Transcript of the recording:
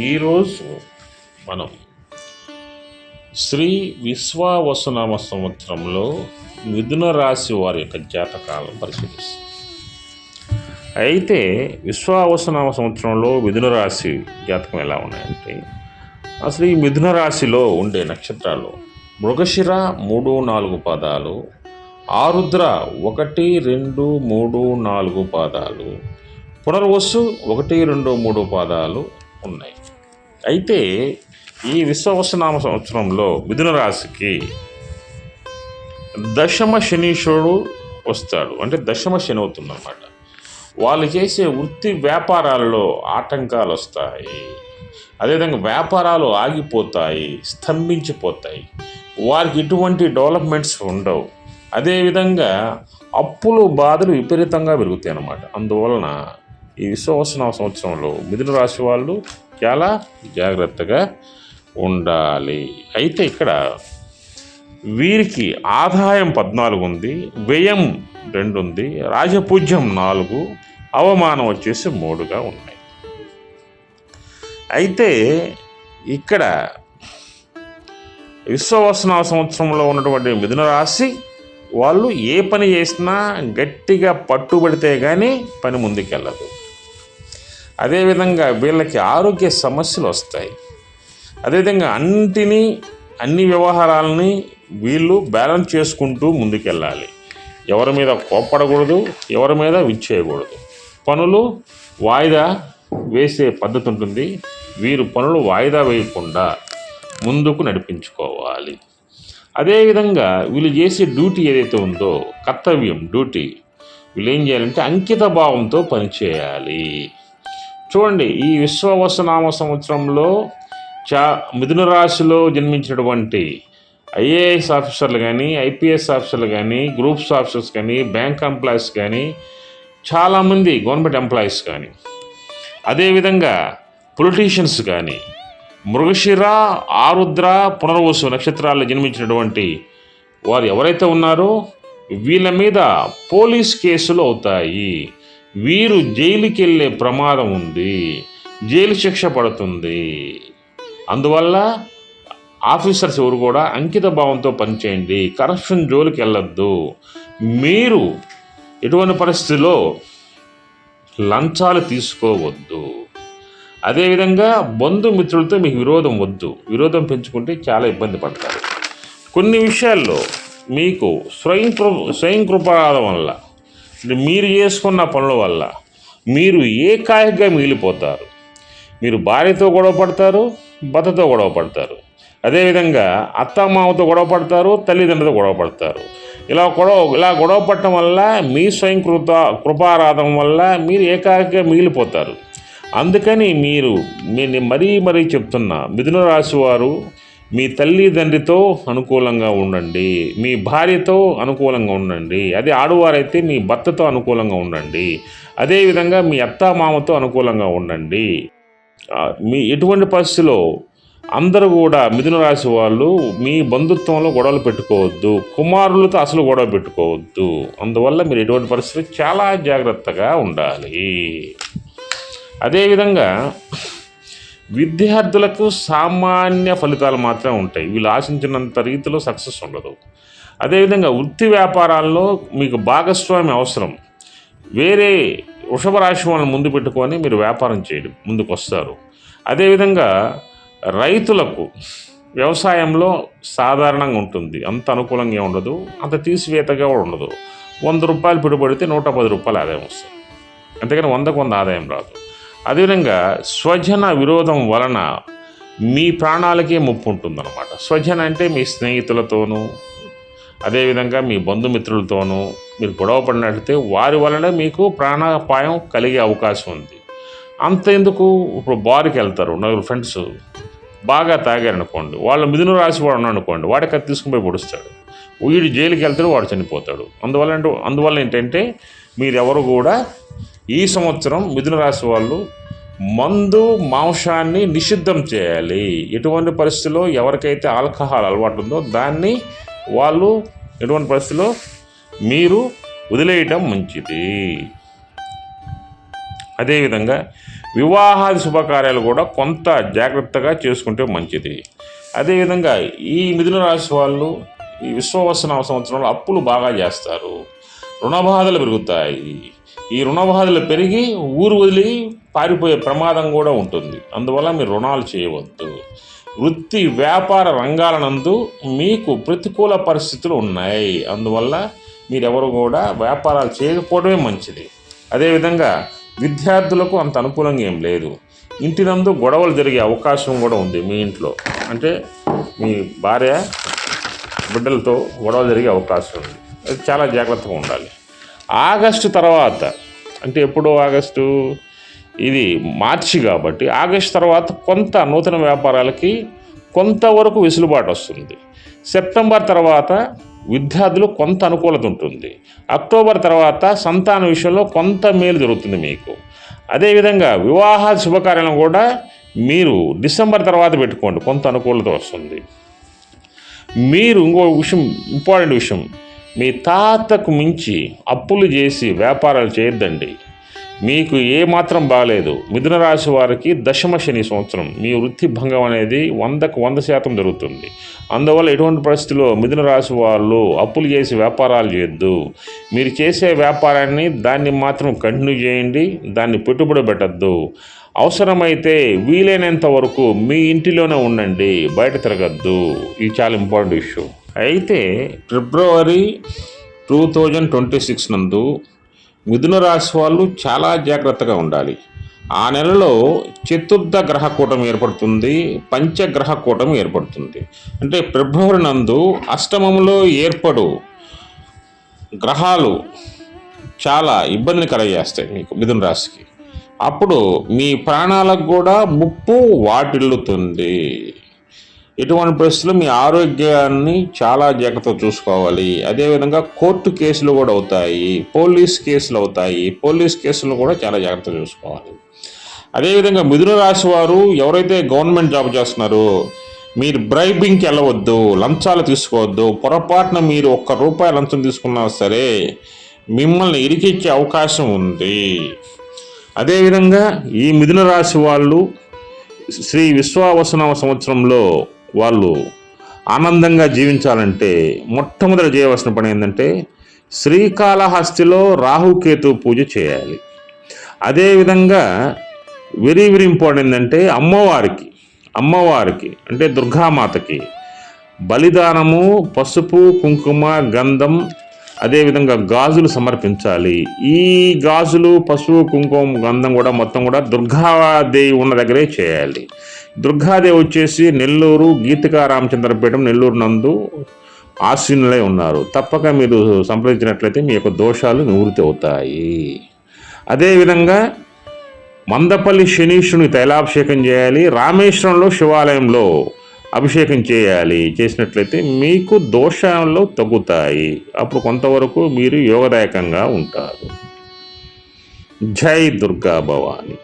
ఈరోజు మనం శ్రీ విశ్వావసునామ సంవత్సరంలో మిథున రాశి వారి యొక్క జాతకాలను పరిశీలిస్తాం. అయితే విశ్వావసునామ సంవత్సరంలో మిథున రాశి జాతకం ఎలా ఉన్నాయంటే అసలు ఈ మిథున రాశిలో ఉండే నక్షత్రాలు మృగశిర మూడు నాలుగు పాదాలు ఆరుద్ర ఒకటి రెండు మూడు నాలుగు పాదాలు పునర్వసు ఒకటి రెండు మూడు పాదాలు ఉన్నాయి. అయితే ఈ విశ్వవసనామ సంవత్సరంలో మిథున రాశికి దశమ శనీశ్వరుడు వస్తాడు. అంటే దశమ శని అవుతుందన్నమాట. వాళ్ళు చేసే వృత్తి వ్యాపారాల్లో ఆటంకాలు వస్తాయి. అదేవిధంగా వ్యాపారాలు ఆగిపోతాయి స్తంభించిపోతాయి. వారికి ఎటువంటి డెవలప్మెంట్స్ ఉండవు. అదేవిధంగా అప్పులు బాధలు విపరీతంగా పెరుగుతాయి అన్నమాట అందువలన ఈ విశ్వవసన సంవత్సరంలో మిథున రాశి వాళ్ళు చాలా జాగ్రత్తగా ఉండాలి. అయితే ఇక్కడ వీరికి ఆదాయం పద్నాలుగు ఉంది వ్యయం రెండు ఉంది రాజపూజ్యం నాలుగు అవమానం వచ్చేసి మూడుగా ఉన్నాయి. అయితే ఇక్కడ విశ్వవసన సంవత్సరంలో ఉన్నటువంటి మిథున రాశి వాళ్ళు ఏ పని చేసినా గట్టిగా పట్టుబడితే కానీ పని ముందుకెళ్ళదు. అదేవిధంగా వీళ్ళకి ఆరోగ్య సమస్యలు వస్తాయి. అదేవిధంగా అన్నిటినీ అన్ని వ్యవహారాలని వీళ్ళు బ్యాలెన్స్ చేసుకుంటూ ముందుకెళ్ళాలి. ఎవరి మీద కోప్పడకూడదు ఎవరి మీద విచ్చేయకూడదు. పనులు వాయిదా వేసే పద్ధతి ఉంటుంది. వీరు పనులు వాయిదా వేయకుండా ముందుకు నడిపించుకోవాలి. అదేవిధంగా వీళ్ళు చేసే డ్యూటీ ఏదైతే ఉందో కర్తవ్యం డ్యూటీ వీళ్ళు ఏం చేయాలంటే అంకిత భావంతో పనిచేయాలి. చూడండి ఈ విశ్వవసనామ సంవత్సరంలో చా మిథున రాశిలో జన్మించినటువంటి ఐఏఎస్ ఆఫీసర్లు కానీ ఐపీఎస్ ఆఫీసర్లు కానీ గ్రూప్స్ ఆఫీసర్స్ కానీ బ్యాంక్ ఎంప్లాయీస్ కానీ చాలామంది గవర్నమెంట్ ఎంప్లాయీస్ కానీ అదేవిధంగా పొలిటీషియన్స్ కానీ మృగశిర ఆరుద్ర పునర్వసు నక్షత్రాల్లో జన్మించినటువంటి వారు ఎవరైతే ఉన్నారో వీళ్ళ మీద పోలీస్ కేసులు అవుతాయి. వీరు జైలుకెళ్ళే ప్రమాదం ఉంది జైలు శిక్ష పడుతుంది. అందువల్ల ఆఫీసర్స్ ఎవరు కూడా అంకిత భావంతో పనిచేయండి కరప్షన్ జోలికి వెళ్ళొద్దు. మీరు ఎటువంటి పరిస్థితిలో లంచాలు తీసుకోవద్దు. అదేవిధంగా బంధుమిత్రులతో మీకు విరోధం వద్దు. విరోధం పెంచుకుంటే చాలా ఇబ్బంది పడతారు. కొన్ని విషయాల్లో మీకు స్వయం కృ స్వయం కృపాల వల్ల మీరు చేసుకున్న పనుల వల్ల మీరు ఏకాయిగా మిగిలిపోతారు. మీరు భార్యతో గొడవ పడతారు భర్తతో గొడవ పడతారు. అదేవిధంగా అత్తమామతో గొడవ పడతారు తల్లిదండ్రులతో గొడవ పడతారు. ఇలా గొడవ ఇలా గొడవ పడటం వల్ల మీ స్వయం కృత కృపారాధం వల్ల మీరు ఏకాకిగా మిగిలిపోతారు. అందుకని మీరు నేను మరీ మరీ చెప్తున్నా మిథున రాశి వారు మీ తల్లిదండ్రితో అనుకూలంగా ఉండండి. మీ భార్యతో అనుకూలంగా ఉండండి. అదే ఆడవారైతే మీ భర్తతో అనుకూలంగా ఉండండి. అదేవిధంగా మీ అత్త మామతో అనుకూలంగా ఉండండి. మీ ఎటువంటి పరిస్థితిలో అందరూ కూడా మిథున రాశి వాళ్ళు మీ బంధుత్వంలో గొడవలు పెట్టుకోవద్దు. కుమారులతో అసలు గొడవ పెట్టుకోవద్దు. అందువల్ల మీరు ఎటువంటి పరిస్థితులు చాలా జాగ్రత్తగా ఉండాలి. అదేవిధంగా విద్యార్థులకు సామాన్య ఫలితాలు మాత్రమే ఉంటాయి. వీళ్ళు ఆశించినంత రీతిలో సక్సెస్ ఉండదు. అదేవిధంగా వృత్తి వ్యాపారాల్లో మీకు భాగస్వామి అవసరం. వేరే వృషభ రాశి వాళ్ళని ముందు పెట్టుకొని మీరు వ్యాపారం చేయడం. ముందుకు వస్తారు అదేవిధంగా రైతులకు వ్యవసాయంలో సాధారణంగా ఉంటుంది. అంత అనుకూలంగా ఉండదు. అంత తీసివేతగా కూడా ఉండదు. వంద రూపాయలు పెట్టుబడితే నూట పది రూపాయలు ఆదాయం వస్తుంది. అంతేకాని వందకు వంద ఆదాయం రాదు. అదేవిధంగా స్వజన విరోధం వలన మీ ప్రాణాలకే ముప్పు ఉంటుందన్నమాట. స్వజన అంటే మీ స్నేహితులతోనూ అదేవిధంగా మీ బంధుమిత్రులతోనూ మీరు గొడవ పడినట్లయితే వారి వలన మీకు ప్రాణాపాయం కలిగే అవకాశం ఉంది. అంత ఎందుకు? ఇప్పుడు బార్కి వెళ్తారు నలుగురు ఫ్రెండ్స్ బాగా తాగారనుకోండి వాళ్ళ మిథున రాసి వాడు అనుకోండి వాడికి అది తీసుకుని పోయి పొడుస్తాడు. వీడు జైలుకి వెళ్తాడు వాడు చనిపోతాడు. అందువల్ల అందువల్ల ఏంటంటే మీరెవరు కూడా ఈ సంవత్సరం మిథున రాశి వాళ్ళు మందు మాంసాన్ని నిషిద్ధం చేయాలి. ఎటువంటి పరిస్థితిలో ఎవరికైతే ఆల్కహాల్ అలవాటు ఉందో దాన్ని వాళ్ళు ఎటువంటి పరిస్థితిలో మీరు వదిలేయటం మంచిది. అదేవిధంగా వివాహాది శుభకార్యాలు కూడా కొంత జాగ్రత్తగా చేసుకుంటే మంచిది. అదేవిధంగా ఈ మిథున రాశి వాళ్ళు ఈ విశ్వవసన సంవత్సరంలో అప్పులు బాగా చేస్తారు. రుణబాధలు పెరుగుతాయి. ఈ రుణబాధలు పెరిగి ఊరు వదిలి పారిపోయే ప్రమాదం కూడా ఉంటుంది. అందువల్ల మీరు రుణాలు చేయవద్దు. వృత్తి వ్యాపార రంగాలనందు మీకు ప్రతికూల పరిస్థితులు ఉన్నాయి. అందువల్ల మీరెవరు కూడా వ్యాపారాలు చేయకపోవడమే మంచిది. అదేవిధంగా విద్యార్థులకు అంత అనుకూలంగా ఏం లేదు. ఇంటి నందు గొడవలు జరిగే అవకాశం కూడా ఉంది మీ ఇంట్లో. అంటే మీ భార్య బిడ్డలతో గొడవలు జరిగే అవకాశం ఉంది. అది చాలా జాగ్రత్తగా ఉండాలి. ఆగస్టు తర్వాత అంటే ఎప్పుడో ఆగస్టు? ఇది మార్చి కాబట్టి ఆగస్టు తర్వాత కొంత నూతన వ్యాపారాలకి కొంతవరకు వెసులుబాటు వస్తుంది. సెప్టెంబర్ తర్వాత విద్యార్థులు కొంత అనుకూలత ఉంటుంది. అక్టోబర్ తర్వాత సంతాన విషయంలో కొంత మేలు జరుగుతుంది మీకు. అదేవిధంగా వివాహ శుభకార్యాలను కూడా మీరు డిసెంబర్ తర్వాత పెట్టుకోండి. కొంత అనుకూలత వస్తుంది. మీరు ఇంకో విషయం ఇంపార్టెంట్ విషయం. మీ తాతకు మించి అప్పులు చేసి వ్యాపారాలు చేయొద్దండి. మీకు ఏమాత్రం బాగాలేదు. మిథున రాశి వారికి దశమ శని సంవత్సరం. మీ వృత్తి భంగం అనేది వందకు వంద శాతం జరుగుతుంది. అందువల్ల ఎటువంటి పరిస్థితిలో మిథున రాశి వాళ్ళు అప్పులు చేసి వ్యాపారాలు చేయొద్దు. మీరు చేసే వ్యాపారాన్ని దాన్ని మాత్రం కంటిన్యూ చేయండి. దాన్ని పెట్టుబడి పెట్టద్దు. అవసరమైతే వీలైనంత వరకు మీ ఇంటిలోనే ఉండండి. బయట తిరగద్దు. ఇది చాలా ఇంపార్టెంట్ ఇష్యూ. అయితే ఫిబ్రవరి టూ థౌజండ్ ట్వంటీ సిక్స్ నందు మిథున రాశి వాళ్ళు చాలా జాగ్రత్తగా ఉండాలి. ఆ నెలలో చతుర్థ గ్రహ కూటమి ఏర్పడుతుంది పంచగ్రహ కూటమి ఏర్పడుతుంది. అంటే ఫిబ్రవరి నందు అష్టమంలో ఏర్పడు గ్రహాలు చాలా ఇబ్బందిని కలగజేస్తాయి మీకు మిథున రాశికి. అప్పుడు మీ ప్రాణాలకు కూడా ముప్పు వాటిల్లుతుంది. ఇటువంటి పరిస్థితుల్లో మీ ఆరోగ్యాన్ని చాలా జాగ్రత్తగా చూసుకోవాలి. అదేవిధంగా కోర్టు కేసులు కూడా అవుతాయి. పోలీస్ కేసులు అవుతాయి. పోలీస్ కేసులు కూడా చాలా జాగ్రత్తగా చూసుకోవాలి. అదేవిధంగా మిథున రాశి వారు ఎవరైతే గవర్నమెంట్ జాబ్ చేస్తున్నారో మీరు బ్రైబింగ్కి వెళ్ళవద్దు లంచాలు తీసుకోవద్దు పొరపాటున మీరు ఒక్క రూపాయి లంచం తీసుకున్నా సరే మిమ్మల్ని ఇరికిచ్చే అవకాశం ఉంది. అదేవిధంగా ఈ మిథున రాశి వాళ్ళు శ్రీ విశ్వావసనవ సంవత్సరంలో వాళ్ళు ఆనందంగా జీవించాలంటే మొట్టమొదటి చేయవలసిన పని ఏంటంటే శ్రీకాళహస్తిలో రాహుకేతు పూజ చేయాలి. అదేవిధంగా వెరీ వెరీ ఇంపార్టెంట్ ఏంటంటే అమ్మవారికి అమ్మవారికి అంటే దుర్గామాతకి బలిదానము పసుపు కుంకుమ గంధం అదేవిధంగా గాజులు సమర్పించాలి. ఈ గాజులు పశువు కుంకుమ గంధం కూడా మొత్తం కూడా దుర్గాదేవి ఉన్న దగ్గరే చేయాలి. దుర్గాదేవి వచ్చేసి నెల్లూరు గీతికా రామచంద్రపేటం నెల్లూరు నందు ఆశీనులై ఉన్నారు. తప్పక మీరు సంప్రదించినట్లయితే మీ యొక్క దోషాలు నివృత్తి అవుతాయి. అదేవిధంగా మందపల్లి శనీషుని తైలాభిషేకం చేయాలి. రామేశ్వరంలో శివాలయంలో అభిషేకం చేయాలి. చేసినట్లయితే మీకు దోషంలో తగ్గుతాయి. అప్పుడు కొంతవరకు మీరు యోగదాయకంగా ఉంటారు. జై దుర్గా భవాని.